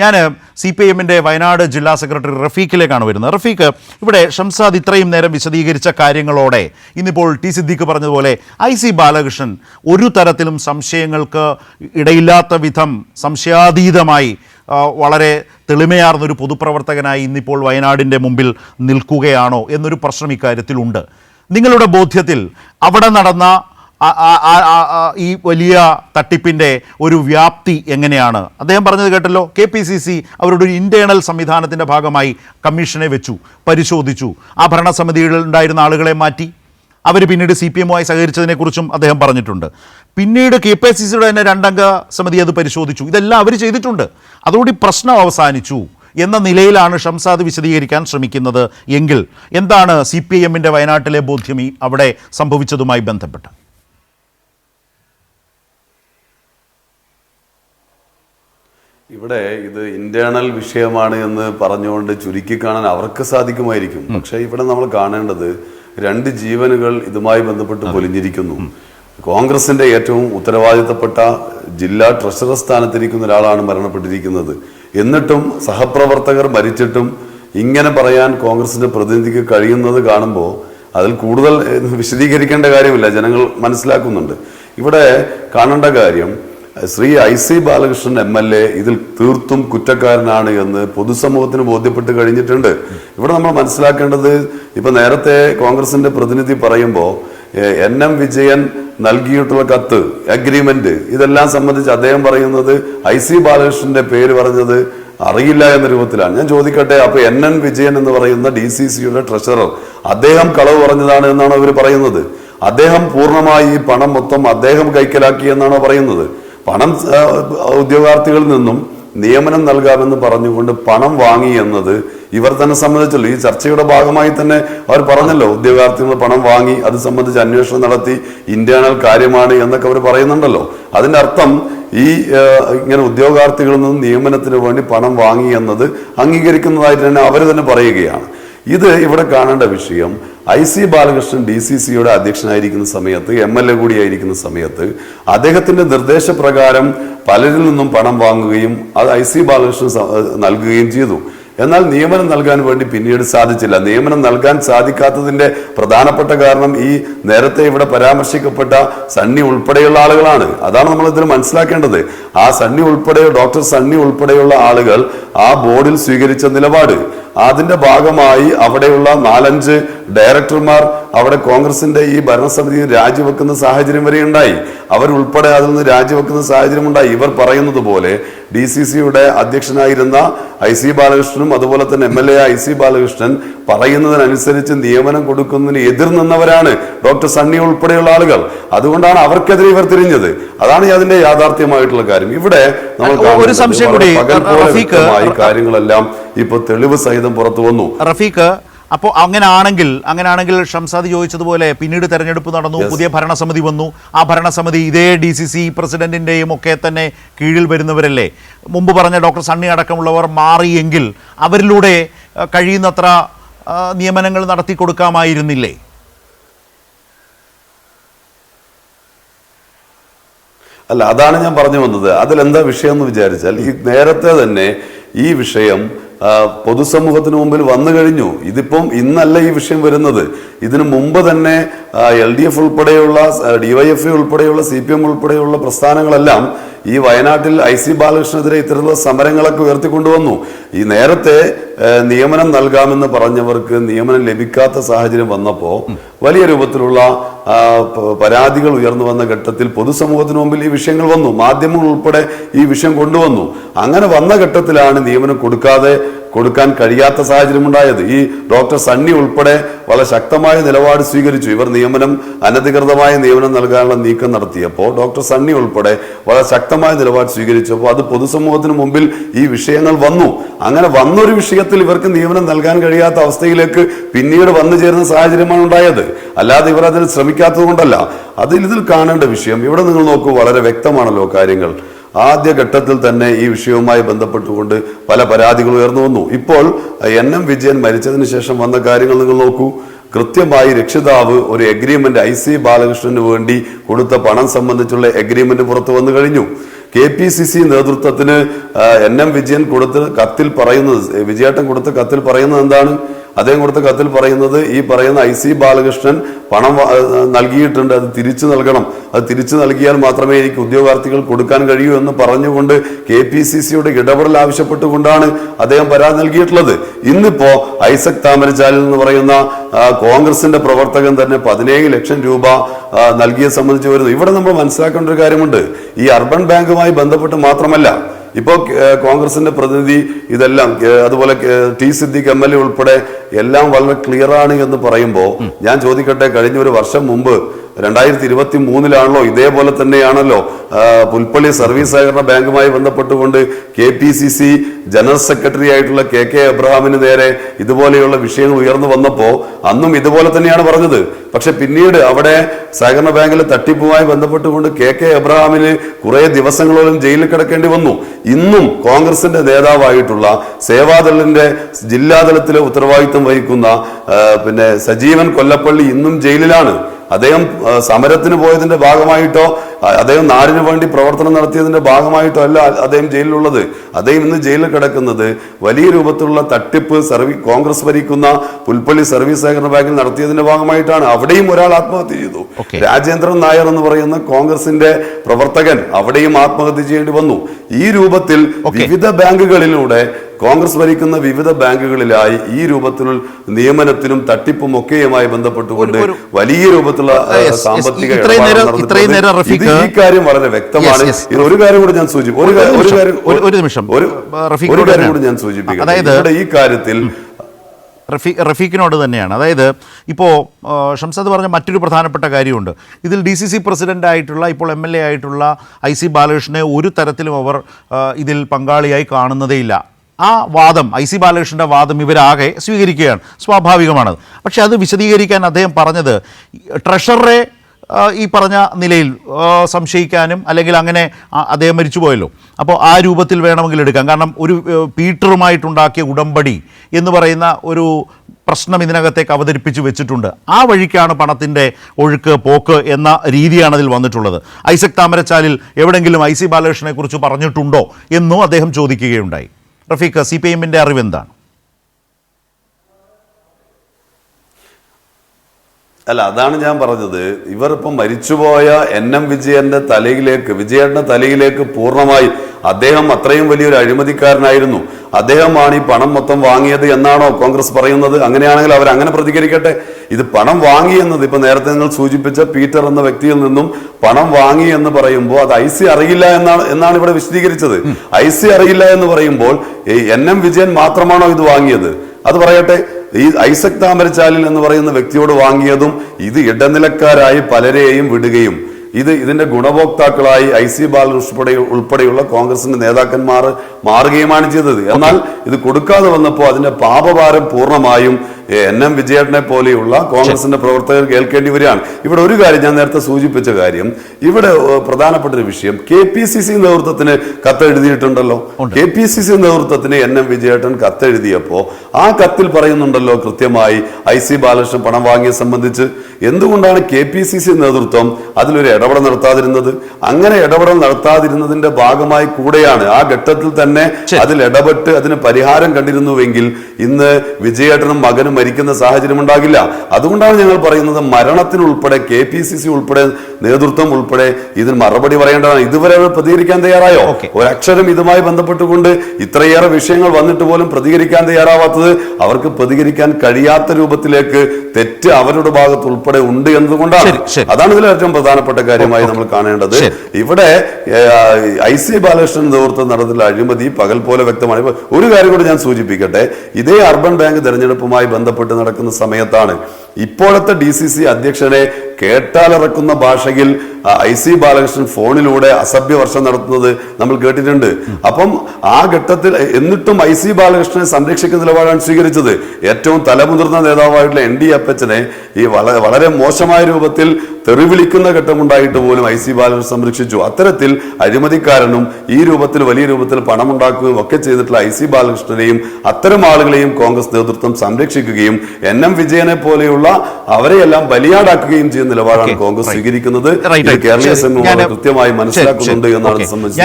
ഞാൻ C P എമ്മിന്റെ വയനാട് ജില്ലാ സെക്രട്ടറി റഫീഖിലേക്കാണ് വരുന്നത്. റഫീഖ് ഇവിടെ ഷംസാദ് ഇത്രയും നേരം വിശദീകരിച്ച കാര്യങ്ങളോടെ ഇന്നിപ്പോൾ ടി സിദ്ദീഖ് പറഞ്ഞതുപോലെ ഐ സി ബാലകൃഷ്ണൻ ഒരു തരത്തിലും സംശയങ്ങൾക്ക് ഇടയില്ലാത്ത വിധം സംശയാതീതമായി വളരെ തെളിമയാർന്നൊരു പൊതുപ്രവർത്തകനായി ഇന്നിപ്പോൾ വയനാടിന്റെ മുമ്പിൽ നിൽക്കുകയാണോ എന്നൊരു പ്രശ്നം ഇക്കാര്യത്തിലുണ്ട്. നിങ്ങളുടെ ബോധ്യത്തിൽ അവിടെ നടന്ന ഈ വലിയ തട്ടിപ്പിന്റെ ഒരു വ്യാപ്തി എങ്ങനെയാണ്? അദ്ദേഹം പറഞ്ഞത് കേട്ടല്ലോ കെ പി സി സി അവരുടെ ഒരു ഇന്റേണൽ സംവിധാനത്തിന്റെ ഭാഗമായി കമ്മീഷനെ വെച്ചു പരിശോധിച്ചു. ആ ഭരണസമിതിയിൽ ഉണ്ടായിരുന്ന ആളുകളെ മാറ്റി. അവർ പിന്നീട് സി പി എമ്മുമായി സഹകരിച്ചതിനെക്കുറിച്ചും അദ്ദേഹം പറഞ്ഞിട്ടുണ്ട്. പിന്നീട് കെ പി സി സിയുടെ തന്നെ രണ്ടംഗ സമിതി അത് പരിശോധിച്ചു. ഇതെല്ലാം അവർ ചെയ്തിട്ടുണ്ട്. അതോടെ പ്രശ്നം അവസാനിച്ചു എന്ന നിലയിലാണ് ഷംസാദ് വിശദീകരിക്കാൻ ശ്രമിക്കുന്നത് എങ്കിൽ എന്താണ് സി പി എമ്മിന്റെ വയനാട്ടിലെ ബോധ്യം അവിടെ സംഭവിച്ചതുമായി ബന്ധപ്പെട്ട്? ഇവിടെ ഇത് ഇന്റേണൽ വിഷയമാണ് എന്ന് പറഞ്ഞുകൊണ്ട് ചുരുക്കി കാണാൻ അവർക്ക് സാധിക്കുമായിരിക്കും. പക്ഷെ ഇവിടെ നമ്മൾ കാണേണ്ടത് രണ്ട് ജീവനുകൾ ഇതുമായി ബന്ധപ്പെട്ട് പൊലിഞ്ഞിരിക്കുന്നു. കോൺഗ്രസിന്റെ ഏറ്റവും ഉത്തരവാദിത്തപ്പെട്ട ജില്ലാ ട്രഷറർ സ്ഥാനത്തിരിക്കുന്ന ഒരാളാണ് മരണപ്പെട്ടിരിക്കുന്നത്. എന്നിട്ടും സഹപ്രവർത്തകർ മരിച്ചിട്ടും ഇങ്ങനെ പറയാൻ കോൺഗ്രസിന്റെ പ്രതിനിധിക്ക് കഴിയുന്നത് കാണുമ്പോൾ അതിൽ കൂടുതൽ വിശദീകരിക്കേണ്ട കാര്യമില്ല. ജനങ്ങൾ മനസ്സിലാക്കുന്നുണ്ട്. ഇവിടെ കാണേണ്ട കാര്യം Shri I C Balakrishnan M L A ഇതിൽ തീർത്തും കുറ്റക്കാരനാണ് എന്ന് പൊതുസമൂഹത്തിന് ബോധ്യപ്പെട്ട് കഴിഞ്ഞിട്ടുണ്ട്. ഇവിടെ നമ്മൾ മനസ്സിലാക്കേണ്ടത് ഇപ്പൊ നേരത്തെ കോൺഗ്രസിന്റെ പ്രതിനിധി പറയുമ്പോൾ എൻ എം വിജയൻ നൽകിയിട്ടുള്ള കത്ത് അഗ്രിമെന്റ് ഇതെല്ലാം സംബന്ധിച്ച് അദ്ദേഹം പറയുന്നത് ഐ സി ബാലകൃഷ്ണന്റെ പേര് പറഞ്ഞത് അറിയില്ല എന്ന രൂപത്തിലാണ്. ഞാൻ ചോദിക്കട്ടെ അപ്പൊ എൻ എൻ വിജയൻ എന്ന് പറയുന്ന ഡി സി സിയുടെ ട്രഷറർ അദ്ദേഹം കളവ് പറഞ്ഞതാണ് എന്നാണ് അവർ പറയുന്നത്. അദ്ദേഹം പൂർണമായി ഈ പണം മൊത്തം അദ്ദേഹം കൈക്കലാക്കി എന്നാണോ പറയുന്നത്. പണം ഉദ്യോഗാർത്ഥികളിൽ നിന്നും നിയമനം നൽകാമെന്ന് പറഞ്ഞുകൊണ്ട് പണം വാങ്ങി എന്നത് ഇവർ തന്നെ സംബന്ധിച്ചുള്ളൂ ഈ ചർച്ചയുടെ ഭാഗമായി തന്നെ അവർ പറഞ്ഞല്ലോ ഉദ്യോഗാർത്ഥികൾ പണം വാങ്ങി അത് സംബന്ധിച്ച് അന്വേഷണം നടത്തി ഇന്റേണൽ കാര്യമാണ് എന്നൊക്കെ അവർ പറയുന്നുണ്ടല്ലോ. അതിന്റെ അർത്ഥം ഈ ഇങ്ങനെ ഉദ്യോഗാർത്ഥികളിൽ നിന്നും നിയമനത്തിന് വേണ്ടി പണം വാങ്ങി എന്നത് അംഗീകരിക്കുന്നതായിട്ട് തന്നെ അവർ തന്നെ പറയുകയാണ്. ഇത് ഇവിടെ കാണേണ്ട വിഷയം I C Balakrishnan D C സിയുടെ അധ്യക്ഷനായിരിക്കുന്ന സമയത്ത് എം എൽ എ കൂടിയായിരിക്കുന്ന സമയത്ത് അദ്ദേഹത്തിന്റെ നിർദ്ദേശപ്രകാരം പലരിൽ നിന്നും പണം വാങ്ങുകയും അത് ഐ സി ബാലകൃഷ്ണൻ നൽകുകയും ചെയ്തു. എന്നാൽ നിയമനം നൽകാൻ വേണ്ടി പിന്നീട് സാധിച്ചില്ല. നിയമനം നൽകാൻ സാധിക്കാത്തതിന്റെ പ്രധാനപ്പെട്ട കാരണം ഈ നേരത്തെ ഇവിടെ പരാമർശിക്കപ്പെട്ട സണ്ണി ഉൾപ്പെടെയുള്ള ആളുകളാണ്. അതാണ് നമ്മൾ ഇതിൽ മനസ്സിലാക്കേണ്ടത്. ആ സണ്ണി ഉൾപ്പെടെ ഡോക്ടർ സണ്ണി ഉൾപ്പെടെയുള്ള ആളുകൾ ആ ബോർഡിൽ സ്വീകരിച്ച നിലപാട്. അതിന്റെ ഭാഗമായി അവിടെയുള്ള നാലഞ്ച് ഡയറക്ടർമാർ അവിടെ കോൺഗ്രസിന്റെ ഈ ഭരണസമിതി രാജിവെക്കുന്ന സാഹചര്യം വരെ ഉണ്ടായി. അവരുൾപ്പെടെ അതിൽ നിന്ന് രാജിവെക്കുന്ന സാഹചര്യം ഉണ്ടായി. ഇവർ പറയുന്നത് പോലെ ഡി സി സിയുടെ അധ്യക്ഷനായിരുന്ന ഐ സി ബാലകൃഷ്ണനും അതുപോലെ തന്നെ M L A I C Balakrishnan പറയുന്നതിനനുസരിച്ച് നിയമനം കൊടുക്കുന്നതിന് എതിർ നിന്നവരാണ് ഡോക്ടർ സണ്ണി ഉൾപ്പെടെയുള്ള ആളുകൾ. അതുകൊണ്ടാണ് അവർക്കെതിരെ ഇവർ തിരിഞ്ഞത്. അതാണ് അതിന്റെ യാഥാർത്ഥ്യമായിട്ടുള്ള കാര്യം. ഇവിടെ നമ്മൾ ഒരു കാണുന്നത് സംശയം പകൽ പോലെ കാര്യങ്ങളെല്ലാം ഇപ്പൊ തെളിവ് സഹിതം പുറത്തു വന്നു. റഫീഖ് അപ്പോൾ അങ്ങനെ ആണെങ്കിൽ അങ്ങനെയാണെങ്കിൽ ഷംസാദ് ചോദിച്ചതുപോലെ പിന്നീട് തെരഞ്ഞെടുപ്പ് നടന്നു പുതിയ ഭരണസമിതി വന്നു. ആ ഭരണസമിതി ഇതേ ഡി സി സി പ്രസിഡന്റിന്റെയും ഒക്കെ തന്നെ കീഴിൽ വരുന്നവരല്ലേ? മുമ്പ് പറഞ്ഞ ഡോക്ടർ സണ്ണി അടക്കമുള്ളവർ മാറിയെങ്കിൽ അവരിലൂടെ കഴിയുന്നത്ര നിയമനങ്ങൾ നടത്തി കൊടുക്കാമായിരുന്നില്ലേ അല്ല അതാണ് ഞാൻ പറഞ്ഞു വന്നത്. അതിലെന്താ വിഷയം എന്ന് വിചാരിച്ചാൽ ഈ നേരത്തെ തന്നെ ഈ വിഷയം പൊതുസമൂഹത്തിന് മുമ്പിൽ വന്നു കഴിഞ്ഞു. ഇതിപ്പം ഇന്നല്ല ഈ വിഷയം വരുന്നത്. ഇതിനു മുമ്പ് തന്നെ എൽ ഡി എഫ് ഉൾപ്പെടെയുള്ള ഡിവൈഎഫ് ഉൾപ്പെടെയുള്ള സി പി എം ഉൾപ്പെടെയുള്ള പ്രസ്ഥാനങ്ങളെല്ലാം ഈ വയനാട്ടിൽ ഐ സി ബാലകൃഷ്ണനെതിരെ ഇത്തരത്തിലുള്ള സമരങ്ങളൊക്കെ ഉയർത്തിക്കൊണ്ടുവന്നു. ഈ നേരത്തെ നിയമനം നൽകാമെന്ന് പറഞ്ഞവർക്ക് നിയമനം ലഭിക്കാത്ത സാഹചര്യം വന്നപ്പോൾ വലിയ രൂപത്തിലുള്ള പരാതികൾ ഉയർന്നു വന്ന ഘട്ടത്തിൽ പൊതുസമൂഹത്തിന് മുമ്പിൽ ഈ വിഷയങ്ങൾ വന്നു. മാധ്യമങ്ങൾ ഉൾപ്പെടെ ഈ വിഷയം കൊണ്ടുവന്നു. അങ്ങനെ വന്ന ഘട്ടത്തിലാണ് നിയമനം കൊടുക്കാതെ കൊടുക്കാൻ കഴിയാത്ത സാഹചര്യം ഉണ്ടായത് ഈ ഡോക്ടർ സണ്ണി ഉൾപ്പെടെ വളരെ ശക്തമായ നിലപാട് സ്വീകരിച്ചു. ഇവർ നിയമനം അനധികൃതമായ നിയമനം നൽകാനുള്ള നീക്കം നടത്തിയപ്പോൾ ഡോക്ടർ സണ്ണി ഉൾപ്പെടെ വളരെ ശക്തമായ നിലപാട് സ്വീകരിച്ചപ്പോൾ അത് പൊതുസമൂഹത്തിന് മുമ്പിൽ ഈ വിഷയങ്ങൾ വന്നു. അങ്ങനെ വന്നൊരു വിഷയത്തിൽ ഇവർക്ക് നിയമനം നൽകാൻ കഴിയാത്ത അവസ്ഥയിലേക്ക് പിന്നീട് വന്നു ചേരുന്ന സാഹചര്യമാണ് ഉണ്ടായത്. അല്ലാതെ ഇവർ അതിന് ശ്രമിക്കാത്തത് കൊണ്ടല്ല അതിൽ ഇതിൽ കാണേണ്ട വിഷയം ഇവിടെ നിങ്ങൾ നോക്കൂ. വളരെ വ്യക്തമാണല്ലോ കാര്യങ്ങൾ. ആദ്യ ഘട്ടത്തിൽ തന്നെ ഈ വിഷയവുമായി ബന്ധപ്പെട്ടുകൊണ്ട് പല പരാതികൾ ഉയർന്നു വന്നു. ഇപ്പോൾ എൻ എം വിജയൻ മരിച്ചതിന് ശേഷം വന്ന കാര്യങ്ങൾ നിങ്ങൾ നോക്കൂ. കൃത്യമായി രക്ഷിതാവ് ഒരു എഗ്രിമെന്റ് ഐ സി ബാലകൃഷ്ണന് വേണ്ടി കൊടുത്ത പണം സംബന്ധിച്ചുള്ള എഗ്രിമെന്റ് പുറത്തു വന്നു കഴിഞ്ഞു. കെ പി സി സി നേതൃത്വത്തിന് എൻ എം വിജയൻ കൊടുത്ത് കത്തിൽ പറയുന്നത് വിജയേട്ടൻ കൊടുത്ത കത്തിൽ പറയുന്നത് എന്താണ്? അദ്ദേഹം കൊടുത്ത കത്തിൽ പറയുന്നത് ഈ പറയുന്ന ഐ സി ബാലകൃഷ്ണൻ പണം നൽകിയിട്ടുണ്ട്. അത് തിരിച്ചു നൽകണം. അത് തിരിച്ചു നൽകിയാൽ മാത്രമേ എനിക്ക് ഉദ്യോഗാർത്ഥികൾ കൊടുക്കാൻ കഴിയൂ എന്ന് പറഞ്ഞുകൊണ്ട് കെ പി സി സിയുടെ ഇടപെടൽ ആവശ്യപ്പെട്ടുകൊണ്ടാണ് അദ്ദേഹം പരാതി നൽകിയിട്ടുള്ളത്. ഇന്നിപ്പോ ഐസക് താമരച്ചാലിൽ എന്ന് പറയുന്ന കോൺഗ്രസിന്റെ പ്രവർത്തകൻ തന്നെ പതിനേഴ് ലക്ഷം രൂപ ആ, നൽകിയത് സംബന്ധിച്ച് വരുന്നു. ഇവിടെ നമ്മൾ മനസ്സിലാക്കേണ്ട ഒരു കാര്യമുണ്ട്. ഈ അർബൻ ബാങ്കുമായി ബന്ധപ്പെട്ട് മാത്രമല്ല ഇപ്പോൾ കോൺഗ്രസിന്റെ പ്രതിനിധി ഇതെല്ലാം അതുപോലെ T Siddique M L A ഉൾപ്പെടെ എല്ലാം വളരെ ക്ലിയർ ആണ് എന്ന് പറയുമ്പോൾ ഞാൻ ചോദിക്കട്ടെ കഴിഞ്ഞ ഒരു വർഷം മുമ്പ് രണ്ടായിരത്തി ഇരുപത്തി മൂന്നിലാണല്ലോ ഇതേപോലെ തന്നെയാണല്ലോ പുൽപ്പള്ളി സർവീസ് സഹകരണ ബാങ്കുമായി ബന്ധപ്പെട്ടുകൊണ്ട് K P C C general secretary ആയിട്ടുള്ള കെ കെ എബ്രഹാമിന് നേരെ ഇതുപോലെയുള്ള വിഷയങ്ങൾ ഉയർന്നു വന്നപ്പോൾ അന്നും ഇതുപോലെ തന്നെയാണ് പറഞ്ഞത്. പക്ഷെ പിന്നീട് അവിടെ സഹകരണ ബാങ്കിലെ തട്ടിപ്പുമായി ബന്ധപ്പെട്ടുകൊണ്ട് കെ കെ എബ്രഹാമിന് കുറെ ദിവസങ്ങളോളം ജയിലിൽ കിടക്കേണ്ടി വന്നു. ഇന്നും കോൺഗ്രസിന്റെ നേതാവായിട്ടുള്ള സേവാദളിന്റെ ജില്ലാതലത്തിലെ ഉത്തരവാദിത്വം വഹിക്കുന്ന പിന്നെ സജീവൻ കൊല്ലപ്പള്ളി ഇന്നും ജയിലിലാണ്. അദ്ദേഹം സമരത്തിന് പോയതിന്റെ ഭാഗമായിട്ടോ അദ്ദേഹം നാടിനു വേണ്ടി പ്രവർത്തനം നടത്തിയതിന്റെ ഭാഗമായിട്ടല്ല അദ്ദേഹം ജയിലിലുള്ളത്. അദ്ദേഹം ഇന്ന് ജയിലിൽ കിടക്കുന്നത് വലിയ രൂപത്തിലുള്ള തട്ടിപ്പ് സർവീ കോൺഗ്രസ് ഭരിക്കുന്ന പുൽപ്പള്ളി സർവീസ് സഹകരണ ബാങ്കിൽ നടത്തിയതിന്റെ ഭാഗമായിട്ടാണ്. അവിടെയും ഒരാൾ ആത്മഹത്യ ചെയ്തു. രാജേന്ദ്രൻ നായർ എന്ന് പറയുന്ന കോൺഗ്രസിന്റെ പ്രവർത്തകൻ അവിടെയും ആത്മഹത്യ ചെയ്യേണ്ടി വന്നു. ഈ രൂപത്തിൽ വിവിധ ബാങ്കുകളിലൂടെ കോൺഗ്രസ് ഭരിക്കുന്ന വിവിധ ബാങ്കുകളിലായി ഈ രൂപത്തിൽ നിയമനത്തിനും തട്ടിപ്പും ഒക്കെയുമായി ബന്ധപ്പെട്ടുകൊണ്ട് വലിയ രൂപത്തിലുള്ള. സാമ്പത്തിക ഇത്രയും നേരം- ഈ കാര്യം വളരെ വ്യക്തമാണ്. ഒരു കാര്യം കൂടി ഞാൻ സൂചിപ്പിക്കും. ഒരു നിമിഷം, ഒരു- കാര്യം കൂടി ഞാൻ സൂചിപ്പിക്കാം. അതായത് ഈ കാര്യത്തിൽ റഫീ റഫീഖിനോട് തന്നെയാണ്. അതായത് ഇപ്പോൾ ഷംസാദ് പറഞ്ഞ മറ്റൊരു പ്രധാനപ്പെട്ട കാര്യമുണ്ട്. ഇതിൽ ഡി സി സി പ്രസിഡന്റായിട്ടുള്ള ഇപ്പോൾ എം എൽ എ ആയിട്ടുള്ള ഐ സി ബാലകൃഷ്ണനെ ഒരു തരത്തിലും അവർ ഇതിൽ പങ്കാളിയായി കാണുന്നതേയില്ല. ആ വാദം ഐ സി ബാലകൃഷ്ണന്റെ വാദം ഇവരാകെ സ്വീകരിക്കുകയാണ്. സ്വാഭാവികമാണ് പക്ഷേ അത് വിശദീകരിക്കാൻ അദ്ദേഹം പറഞ്ഞത് ട്രഷററെ ആ, ഈ പറഞ്ഞ നിലയിൽ സംശയിക്കാനും അല്ലെങ്കിൽ അങ്ങനെ അദ്ദേഹം മരിച്ചു പോയല്ലോ അപ്പോൾ ആ രൂപത്തിൽ വേണമെങ്കിൽ എടുക്കാം. കാരണം ഒരു പീറ്ററുമായിട്ടുണ്ടാക്കിയ ഉടമ്പടി എന്ന് പറയുന്ന ഒരു പ്രശ്നം ഇതിനകത്തേക്ക് അവതരിപ്പിച്ച് വെച്ചിട്ടുണ്ട്. ആ വഴിക്കാണ് പണത്തിന്റെ ഒഴുക്ക് പോക്ക് എന്ന രീതിയാണ് അതിൽ വന്നിട്ടുള്ളത്. ഐസക് താമരച്ചാലിൽ എവിടെങ്കിലും ഐ സി ബാലകൃഷ്ണനെ കുറിച്ച് പറഞ്ഞിട്ടുണ്ടോ എന്നും അദ്ദേഹം ചോദിക്കുകയുണ്ടായി. റഫീഖ് സി പി എമ്മിന്റെ അറിവ് അല്ല അതാണ് ഞാൻ പറഞ്ഞത്. ഇവർ ഇപ്പം മരിച്ചുപോയ എൻ എം വിജയന്റെ തലയിലേക്ക് വിജയന്റെ തലയിലേക്ക് പൂർണമായി അദ്ദേഹം അത്രയും വലിയൊരു അഴിമതിക്കാരനായിരുന്നു. അദ്ദേഹമാണ് ഈ പണം മൊത്തം വാങ്ങിയത് എന്നാണോ കോൺഗ്രസ് പറയുന്നത്? അങ്ങനെയാണെങ്കിൽ അവർ അങ്ങനെ പ്രതികരിക്കട്ടെ. ഇത് പണം വാങ്ങി എന്നത് ഇപ്പൊ നേരത്തെ നിങ്ങൾ സൂചിപ്പിച്ച പീറ്റർ എന്ന വ്യക്തിയിൽ നിന്നും പണം വാങ്ങി എന്ന് പറയുമ്പോൾ അത് ഐ സി അറിയില്ല എന്നാണ് എന്നാണ് ഇവിടെ വിശദീകരിച്ചത്. ഐ സി അറിയില്ല എന്ന് പറയുമ്പോൾ എൻ എം വിജയൻ മാത്രമാണോ ഇത് വാങ്ങിയത്? അത് പറയട്ടെ. ഈ ഐസക് താമരച്ചാലിൽ എന്ന് പറയുന്ന വ്യക്തിയോട് വാങ്ങിയതും ഇത് ഇടനിലക്കാരായി പലരെയും വിടുകയും ഇത് ഇതിന്റെ ഗുണഭോക്താക്കളായി ഐ സി ബാലൻ ഉൾപ്പെടെയുള്ള കോൺഗ്രസിന്റെ നേതാക്കന്മാർ മാറുകയുമാണ് ചെയ്തത്. എന്നാൽ ഇത് കൊടുക്കാതെ വന്നപ്പോൾ അതിന്റെ പാപഭാരം പൂർണമായും എൻ എം വിജയേട്ടനെ പോലെയുള്ള കോൺഗ്രസിന്റെ പ്രവർത്തകർ കേൾക്കേണ്ടി വരികയാണ്. ഇവിടെ ഒരു കാര്യം ഞാൻ നേരത്തെ സൂചിപ്പിച്ച കാര്യം ഇവിടെ പ്രധാനപ്പെട്ട ഒരു വിഷയം കെ പി സി സി നേതൃത്വത്തിന് കത്തെഴുതിയിട്ടുണ്ടല്ലോ. കെ പി സി സി നേതൃത്വത്തിന് എൻ എം വിജയേട്ടൻ കത്തെഴുതിയപ്പോ ആ കത്തിൽ പറയുന്നുണ്ടല്ലോ കൃത്യമായി ഐ സി ബാലകൃഷ്ണൻ പണം വാങ്ങിയ സംബന്ധിച്ച്. എന്തുകൊണ്ടാണ് കെ പി സി സി നേതൃത്വം അതിലൊരു ഇടപെടൽ നടത്താതിരുന്നത്? അങ്ങനെ ഇടപെടൽ നടത്താതിരുന്നതിന്റെ ഭാഗമായി കൂടെയാണ് ആ ഘട്ടത്തിൽ തന്നെ അതിൽ ഇടപെട്ട് അതിന് പരിഹാരം കണ്ടിരുന്നുവെങ്കിൽ ഇന്ന് വിജയേട്ടനും മകനും മരിക്കുന്ന സാഹചര്യം ഉണ്ടാകില്ല. അതുകൊണ്ടാണ് ഞങ്ങൾ പറയുന്നത് മരണത്തിനുൾപ്പെടെ കെ പി സി സി ഉൾപ്പെടെ നേതൃത്വം ഉൾപ്പെടെ ഇതിന് മറുപടി പറയേണ്ടതാണ്. ഇതുവരെ അവർ പ്രതികരിക്കാൻ തയ്യാറായോ. ഒരക്ഷരം ഇതുമായി ബന്ധപ്പെട്ടുകൊണ്ട് ഇത്രയേറെ വിഷയങ്ങൾ വന്നിട്ട് പോലും പ്രതികരിക്കാൻ തയ്യാറാവാത്തത് അവർക്ക് പ്രതികരിക്കാൻ കഴിയാത്ത രൂപത്തിലേക്ക് തെറ്റ് അവരുടെ ഭാഗത്ത് ഉൾപ്പെടെ ഉണ്ട് എന്നതുകൊണ്ടാണ്. അതാണ് ഇതിൽ ഏറ്റവും പ്രധാനപ്പെട്ട കാര്യമായി നമ്മൾ കാണേണ്ടത്. ഇവിടെ ഐ സി ബാലകൃഷ്ണൻ നേതൃത്വം നടത്തുന്ന അഴിമതി പകൽ പോലെ വ്യക്തമാണ്. ഒരു കാര്യം കൂടി ഞാൻ സൂചിപ്പിക്കട്ടെ. ഇതേ അർബൻ ബാങ്ക് തെരഞ്ഞെടുപ്പുമായി ബന്ധപ്പെട്ട് നടക്കുന്ന സമയത്താണ് ഇപ്പോഴത്തെ ഡി സി സി അധ്യക്ഷനെ കേട്ടാലിറക്കുന്ന ഭാഷയിൽ ഐ സി ബാലകൃഷ്ണൻ ഫോണിലൂടെ അസഭ്യ വർഷം നടത്തുന്നത് നമ്മൾ കേട്ടിട്ടുണ്ട്. അപ്പം ആ ഘട്ടത്തിൽ എന്നിട്ടും ഐ സി ബാലകൃഷ്ണനെ സംരക്ഷിക്കുന്ന നിലപാടാണ് സ്വീകരിച്ചത്. ഏറ്റവും തലമുതിർന്ന നേതാവായിട്ടുള്ള എൻ ഡി അപ്പച്ചനെ ഈ വളരെ വളരെ മോശമായ രൂപത്തിൽ തെറിവിളിക്കുന്ന ഘട്ടമുണ്ടായിട്ട് പോലും ഐ സി ബാലകൃഷ്ണൻ സംരക്ഷിച്ചു. അത്തരത്തിൽ അഴിമതിക്കാരനും ഈ രൂപത്തിൽ വലിയ രൂപത്തിൽ പണമുണ്ടാക്കുകയും ഒക്കെ ചെയ്തിട്ടുള്ള ഐ സി ബാലകൃഷ്ണനെയും അത്തരം ആളുകളെയും കോൺഗ്രസ് നേതൃത്വം സംരക്ഷിക്കുകയും എൻ എം വിജയനെ പോലെയുള്ള അവരെയെല്ലാം ബലിയാടാക്കുകയും ചെയ്യുന്ന നിലപാടാണ് കോൺഗ്രസ്. സ്വീകരിക്കുന്നത്. കൃത്യമായി മനസ്സിലാക്കുന്നുണ്ട് എന്നാണ് okay. ഇത് സംബന്ധിച്ച്